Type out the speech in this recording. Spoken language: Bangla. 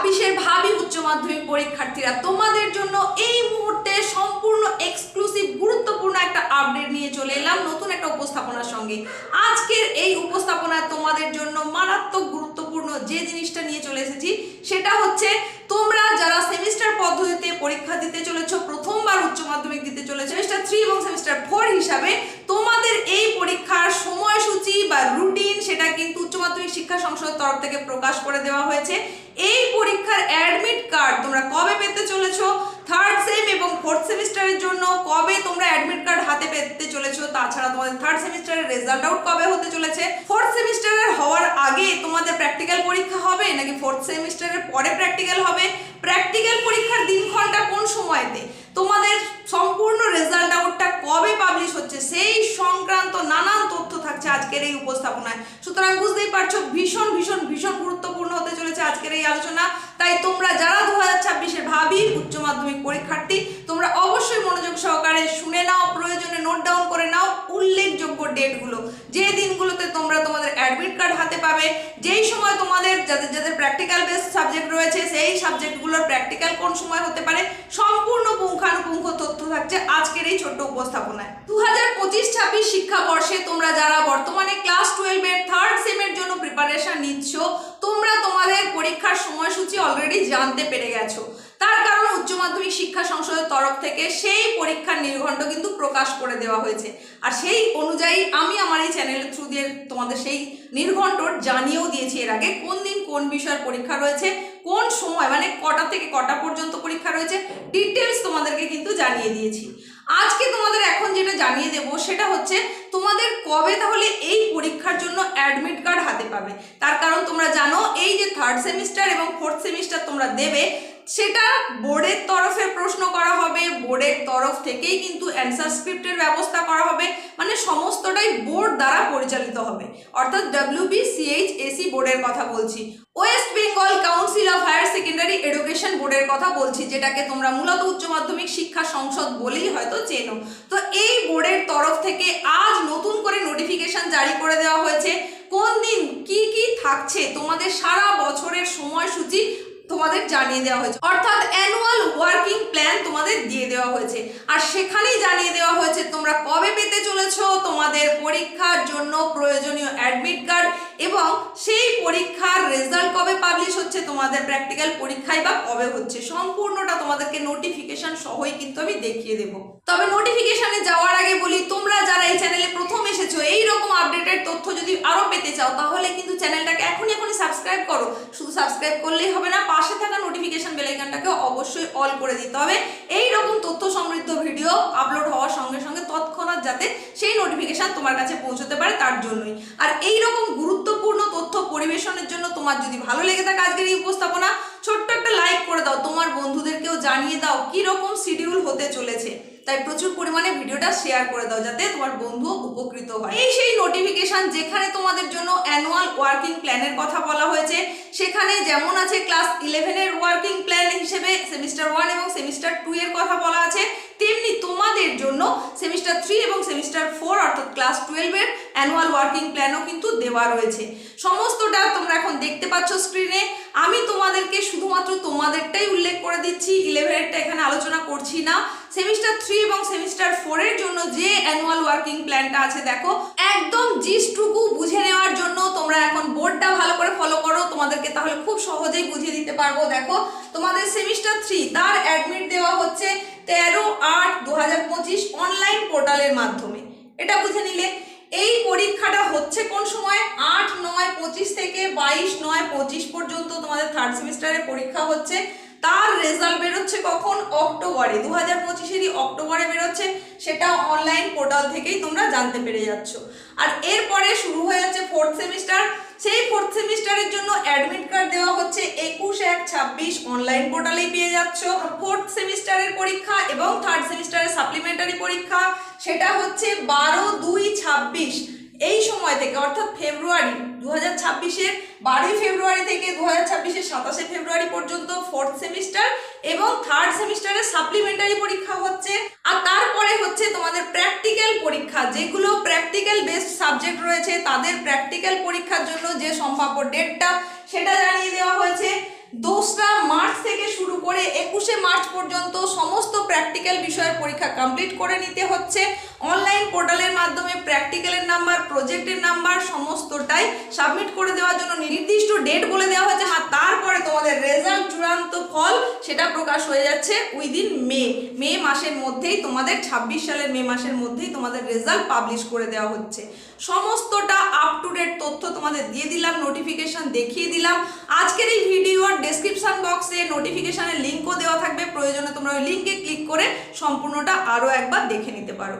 ছাব্বিশের ভাবি উচ্চ মাধ্যমিক পরীক্ষার্থীরা তোমাদের জন্য এই মুহূর্তে সম্পূর্ণ এক্সক্লুসিভ গুরুত্বপূর্ণ একটা আপডেট নিয়ে চলে এলাম, নতুন একটা উপস্থাপনার সঙ্গে। আজকের এই উপস্থাপনায় তোমাদের জন্য মারাত্মক গুরুত্বপূর্ণ যে জিনিসটা নিয়ে চলে এসেছি, সেটা হচ্ছে যারা সেমিস্টার পদ্ধতিতে পরীক্ষা দিতে চলেছো, প্রথমবার উচ্চ মাধ্যমিক দিতে চলেছো সেমিস্টার থ্রি এবং সেমিস্টার ফোর হিসাবে, তোমাদের এই পরীক্ষার সময়সূচি বা রুটিন সেটা কিন্তু উচ্চ মাধ্যমিক শিক্ষা সংসদের তরফ থেকে প্রকাশ করে দেওয়া হয়েছে। এই পরীক্ষার অ্যাডমিট কার্ড তোমরা কবে পেতে চলেছ? থার্ড সেম এবং ফোর্থ সেমিস্টারের জন্য কবে তোমরা অ্যাডমিট কার্ড হাতে পেতে চলেছো? তাছাড়া তোমাদের থার্ড সেমিস্টারের রেজাল্ট আউট কবে হতে চলেছে? ফোর্থ সেমিস্টারের তোমাদের প্র্যাকটিক্যাল পরীক্ষা হবে নাকি ফোর্থ সেমিস্টারের পরে প্র্যাকটিক্যাল হবে? প্র্যাকটিক্যাল পরীক্ষার দিন দিনক্ষণটা কোন সময়তে? তোমাদের সম্পূর্ণ রেজাল্ট আউটটা কবে পাবলিশ হচ্ছে? সেই সংক্রান্ত নানান তথ্য থাকছে আজকের এই উপস্থাপনায়। সুতরাং বুঝতেই পারছ, ভীষণ ভীষণ ভীষণ গুরুত্বপূর্ণ হতে চলেছে আজকের এই আলোচনা। তাই তোমরা যারা দু হাজার ছাব্বিশের ভাবি, উচ্চ মাধ্যমিক পরীক্ষার্থী, তোমরা অবশ্যই মনোযোগ সহকারে শুনে নাও, প্রয়োজনে নোট ডাউন করে নাও উল্লেখযোগ্য ডেটগুলো যে দিনগুলোতে তোমরা তোমাদের অ্যাডমিট কার্ড হাতে পাবে। যেই সময় তোমাদের যাদের যাদের প্র্যাকটিক্যাল বেস সাবজেক্ট রয়েছে, সেই সাবজেক্টগুলোর প্র্যাকটিক্যাল কোন সময় হতে পারে, সম্পূর্ণ পুঙ্খানুপুঙ্খ তথ্য থাকছে আজকের এই ছোট্ট উপস্থাপনায়। দু হাজার পঁচিশ ছাব্বিশ শিক্ষাবর্ষে তোমরা যারা বর্তমানে ক্লাস টুয়েলভের থার্ড সেমের জন্য প্রিপারেশন নিচ্ছ তোমাদের পরীক্ষার সময়সূচি অলরেডি জানতে পেরে গেছো। তার কারণ উচ্চ মাধ্যমিক শিক্ষা সংসদের তরফ থেকে সেই পরীক্ষার নির্ঘণ্ট কিন্তু প্রকাশ করে দেওয়া হয়েছে। আর সেই অনুযায়ী আমি আমার এই চ্যানেলের থ্রু দিয়ে তোমাদের সেই নির্ঘণ্ট জানিয়েও দিয়েছি এর আগে কোন দিন কোন বিষয়ের পরীক্ষা রয়েছে, কোন সময় মানে কটা থেকে কটা পর্যন্ত পরীক্ষা রয়েছে ডিটেলস তোমাদেরকে কিন্তু জানিয়ে দিয়েছি। আজকে তোমাদের এখন যেটা জানিয়ে দেব সেটা হচ্ছে, তোমাদের কবে তাহলে এই পরীক্ষার জন্য অ্যাডমিট হাতে পাবে তার কারণ তোমরা জানো, এই যে থার্ড সেমিস্টার এবং ফোর্থ সেমিস্টার তোমরা দেবে সেটা বোর্ডের তরফে প্রশ্ন করা হবে, বোর্ডের তরফ থেকেই কিন্তু অ্যান্সার স্ক্রিপ্টের ব্যবস্থা করা হবে মানে সমস্তটাই বোর্ড দ্বারা পরিচালিত হবে। অর্থাৎ ডাব্লিউবিসিএইচ এসি বোর্ডের কথা বলছি। West Bengal Council of Higher Secondary Education বোর্ডের কথা বলছি, যেটাকে তোমরা মূলত উচ্চ মাধ্যমিক শিক্ষা সংসদ বলেই হয়তো চেনো। তো এই বোর্ডের তরফ থেকে আজ নতুন করে নোটিফিকেশন জারি করে দেওয়া হয়েছে। কোন দিন কি কি থাকছে, তোমাদের সারা বছরের সময়সূচি তোমাদের জানিয়ে দেওয়া হয়েছে। অর্থাৎ অ্যানুয়াল ওয়ার্কিং প্ল্যান তোমাদের দিয়ে দেওয়া হয়েছে। আর সেখানেই জানিয়ে দেওয়া হয়েছে, তোমরা কবে পেতে চলেছো, তোমাদের পরীক্ষার জন্য প্রয়োজনীয় অ্যাডমিট কার্ড এবং সেই পরীক্ষার রেজাল্ট কবে পাবলিশ হচ্ছে, তোমাদের প্র্যাকটিক্যাল পরীক্ষায় বা কবে হচ্ছে, সম্পূর্ণটা তোমাদেরকে নোটিফিকেশন সহই কিন্তু আমি দেখিয়ে দেবো। তবে নোটিফিকেশনে যাওয়ার আগে বলি, তোমরা যারা এই চ্যানেলে প্রথম এসেছ এই রকম আপডেটেড তথ্য যদি আরও পেতে চাও, তাহলে কিন্তু চ্যানেলটাকে এখনই এখনই সাবস্ক্রাইব করো। শুধু সাবস্ক্রাইব করলেই হবে না, পাশে থাকা নোটিফিকেশন বেলাইকানটাকে অবশ্যই অল করে দিতে হবে। এই রকম তথ্য সমৃদ্ধ ভিডিও আপলোড হওয়ার সঙ্গে সঙ্গে তৎক্ষণাৎ যাতে সেই নোটিফিকেশন তোমার কাছে পৌঁছতে পারে তার জন্যই। আর এই রকম গুরুত্বপূর্ণ তথ্য পরিবেশনের জন্য তোমার যদি ভালো লেগে থাকে আজকের এই উপস্থাপনা, ছোট্ট একটা লাইক করে দাও। তোমার বন্ধুদেরকেও জানিয়ে দাও কি রকম শিডিউল হতে চলেছে। তাই প্রচুর পরিমাণে ভিডিওটা শেয়ার করে দাও যাতে তোমার বন্ধু উপকৃত হয়। এই সেই নোটিফিকেশন যেখানে তোমাদের জন্য অ্যানুয়াল ওয়ার্কিং প্ল্যানের কথা বলা হয়েছে, সেখানে যেমন আছে ক্লাস ইলেভেনের ওয়ার্কিং প্ল্যান হিসেবে সেমিস্টার ওয়ান এবং সেমিস্টার টু এর কথা বলা আছে, তেমনি তোমাদের জন্য সেমিস্টার থ্রি এবং সেমিস্টার ফোর অর্থাৎ ক্লাস টুয়েলভের অ্যানুয়াল ওয়ার্কিং প্ল্যানও কিন্তু দেওয়া রয়েছে। সমস্তটা তোমরা এখন দেখতে পাচ্ছ স্ক্রিনে আমি তোমাদেরকে শুধুমাত্র তোমাদেরটাই উল্লেখ করে দিচ্ছি। ইলেভেনেরটা এখানে আলোচনা করছি না। সেমিস্টার থ্রি এবং সেমিস্টার ফোরের জন্য যে অ্যানুয়াল ওয়ার্কিং প্ল্যানটা আছে, দেখো, একদম জিসটুকু বুঝে নেওয়ার জন্য তোমরা এখন বোর্ডটা ভালো করে ফলো করো। তোমাদেরকে তাহলে খুব সহজেই বুঝিয়ে দিতে পারব। দেখো, তোমাদের সেমিস্টার থ্রি পঁচিশ অনলাইন পোর্টালের মাধ্যমে। এটা বুঝে নিলে, এই পরীক্ষাটা হচ্ছে কোন সময়? আট, নয়, পঁচিশ থেকে বাইশ, নয়, পঁচিশ পর্যন্ত তোমাদের থার্ড সেমিস্টারের পরীক্ষা হচ্ছে। তার রেজাল্ট বেরোচ্ছে কখন? অক্টোবরে। দু হাজার পঁচিশেরই অক্টোবরে বেরোচ্ছে। সেটা অনলাইন পোর্টাল থেকেই তোমরা জানতে পেরে যাচ্ছ। আর এরপরে শুরু হয়ে যাচ্ছে ফোর্থ সেমিস্টার সেই ফোর্থ সেমিস্টারের জন্য অ্যাডমিট কার্ড দেওয়া হচ্ছে। একুশ, এক, ছাব্বিশ অনলাইন পোর্টালেই পেয়ে যাচ্ছ। ফোর্থ সেমিস্টারের পরীক্ষা এবং সাপ্লিমেন্টারি পরীক্ষা, সেটা হচ্ছে বারো দুই ছাব্বিশ। এই সময় থেকে, অর্থাৎ ফেব্রুয়ারি দু হাজার ছাব্বিশের বারোই ফেব্রুয়ারি থেকে দু হাজার ছাব্বিশের সাতাশে ফেব্রুয়ারি পর্যন্ত ফোর্থ সেমিস্টার এবং থার্ড সেমিস্টারের সাপ্লিমেন্টারি পরীক্ষা হচ্ছে। আর তারপরে হচ্ছে তোমাদের প্র্যাকটিক্যাল পরীক্ষা, যেগুলো প্র্যাকটিক্যাল বেসড সাবজেক্ট রয়েছে, তাদের প্র্যাকটিক্যাল পরীক্ষার জন্য যে সম্ভাব্য ডেটটা সেটা জানিয়ে দেওয়া হয়েছে। দোসরা মার্চ থেকে শুরু করে একুশে মার্চ পর্যন্ত সমস্ত প্র্যাকটিক্যাল বিষয়ের পরীক্ষা কমপ্লিট করে নিতে হচ্ছে। অনলাইন পোর্টালের মাধ্যমে প্র্যাকটিক্যালের নাম্বার, প্রজেক্টের নাম্বার সমস্তটাই সাবমিট করে দেওয়ার জন্য নির্দিষ্ট ডেট বলে দেওয়া হয়েছে। হ্যাঁ তারপরে তোমাদের রেজাল্ট চূড়ান্ত ফল সেটা প্রকাশ হয়ে যাচ্ছে উইদিন মে মে মাসের মধ্যেই তোমাদের, ছাব্বিশ সালের মে মাসের মধ্যেই তোমাদের রেজাল্ট পাবলিশ করে দেওয়া হচ্ছে। সমস্তটা আপ টু ডেট তথ্য তোমাদের দিয়ে দিলাম নোটিফিকেশান দেখিয়ে দিলাম। আজকের এই ভিডিওর ডেসক্রিপশন বক্সে নোটিফিকেশানের লিঙ্কও দেওয়া থাকবে। প্রয়োজনে তোমরা ওই লিঙ্কে ক্লিক করে সম্পূর্ণটা আরও একবার দেখে নিতে পারো।